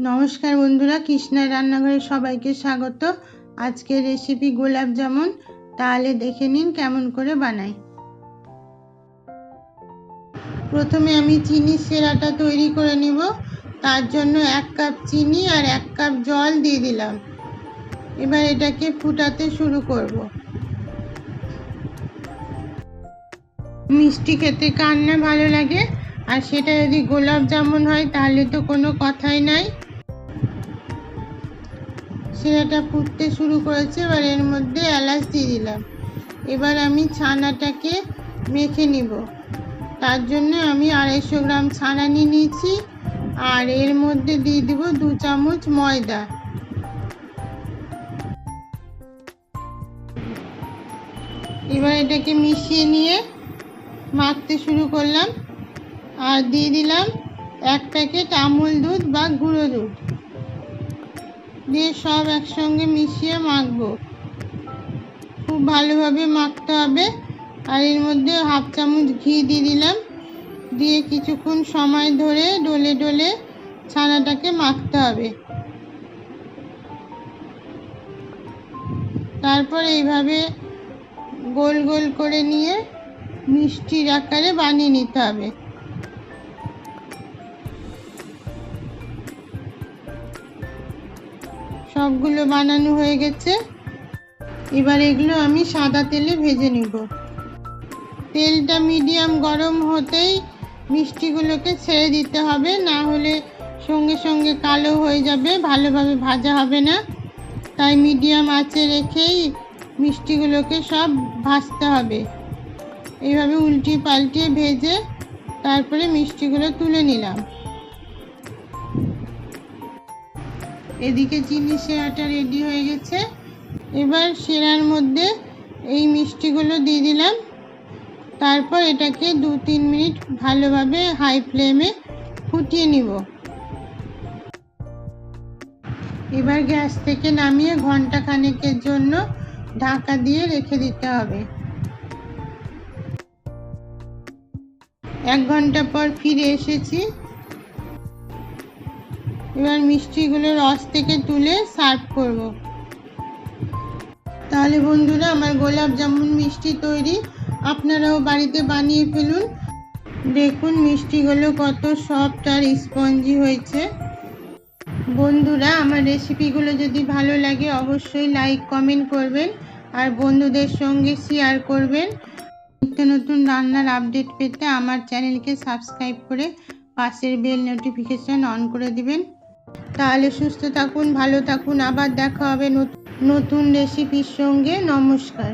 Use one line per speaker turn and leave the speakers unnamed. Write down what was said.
নমস্কার বন্ধুরা কৃষ্ণার রান্নাঘরে সবাইকে স্বাগত। আজকের রেসিপি গোলাপ জামুন, তাহলে দেখে নিন কেমন করে বানাই। প্রথমে আমি চিনি সেরাটা তৈরি করে নিব। তার জন্য এক কাপ চিনি আর এক কাপ জল দিয়ে দিলাম। এবার এটাকে ফুটাতে শুরু করব। মিষ্টি খেতে কার না ভালো লাগে? আর সেটা যদি গোলাপ জামুন হয়, তাহলে তো কোনো কথাই নাই। সেরাটা ফুটতে শুরু করেছে, এবার এর মধ্যে এলাচ দিয়ে দিলাম। এবার আমি ছানাটাকে মেখে নিব। তার জন্য আমি আড়াইশো গ্রাম ছানা নিয়ে নিয়েছি, আর এর মধ্যে দিয়ে দিব দু চামচ ময়দা। এবার এটাকে মিশিয়ে নিয়ে মাখতে শুরু করলাম, আর দিয়ে দিলাম এক প্যাকেট আমুল দুধ বা গুঁড়ো দুধ। দিয়ে সব একসঙ্গে মিশিয়ে মাখবো। খুব ভালোভাবে মাখতে হবে। আর এর মধ্যে হাফ চামচ ঘি দিয়ে দিলাম। দিয়ে কিছুক্ষণ সময় ধরে ডলে ডলে ছানাটাকে মাখতে হবে। তারপর এইভাবে গোল গোল করে নিয়ে মিষ্টির আকারে বানিয়ে নিতে হবে। সবগুলো বানানো হয়ে গেছে। এবার এগুলো আমি সাদা তেলে ভেজে নিব। তেলটা মিডিয়াম গরম হতেই মিষ্টিগুলোকে ছেড়ে দিতে হবে, না হলে সঙ্গে সঙ্গে কালো হয়ে যাবে, ভালোভাবে ভাজা হবে না। তাই মিডিয়াম আঁচে রেখেই মিষ্টিগুলোকে সব ভাজতে হবে। এইভাবে উল্টিয়ে পাল্টিয়ে ভেজে তারপরে মিষ্টিগুলো তুলে নিলাম। এদিকে চিনি সেরাটা রেডি হয়ে গেছে। এবার সেরার মধ্যে এই মিষ্টিগুলো দিয়ে দিলাম। তারপর এটাকে দু তিন মিনিট ভালোভাবে হাই ফ্লেমে ফুটিয়ে নিব। এবার গ্যাস থেকে নামিয়ে ঘণ্টা খানেকের জন্য ঢাকা দিয়ে রেখে দিতে হবে। এক ঘণ্টা পর ফিরে এসেছি। এবার মিষ্টিগুলো রস থেকে তুলে সার্ভ করব। তাহলে বন্ধুরা, আমার গোলাপ জামুন মিষ্টি তৈরি আপনারাও বাড়িতে বানিয়ে ফেলুন। দেখুন মিষ্টিগুলো কত সফট আর স্পঞ্জি হয়েছে। বন্ধুরা, আমার রেসিপিগুলো যদি ভালো লাগে অবশ্যই লাইক, কমেন্ট করবেন আর বন্ধুদের সঙ্গে শেয়ার করবেন। নিত্য নতুন রান্নার আপডেট পেতে আমার চ্যানেলকে সাবস্ক্রাইব করে পাশের বেল নোটিফিকেশান অন করে দিবেন। তাহলে সুস্থ থাকুন ভালো থাকুন। আবার দেখা হবে নতুন রেসিপির সঙ্গে। নমস্কার।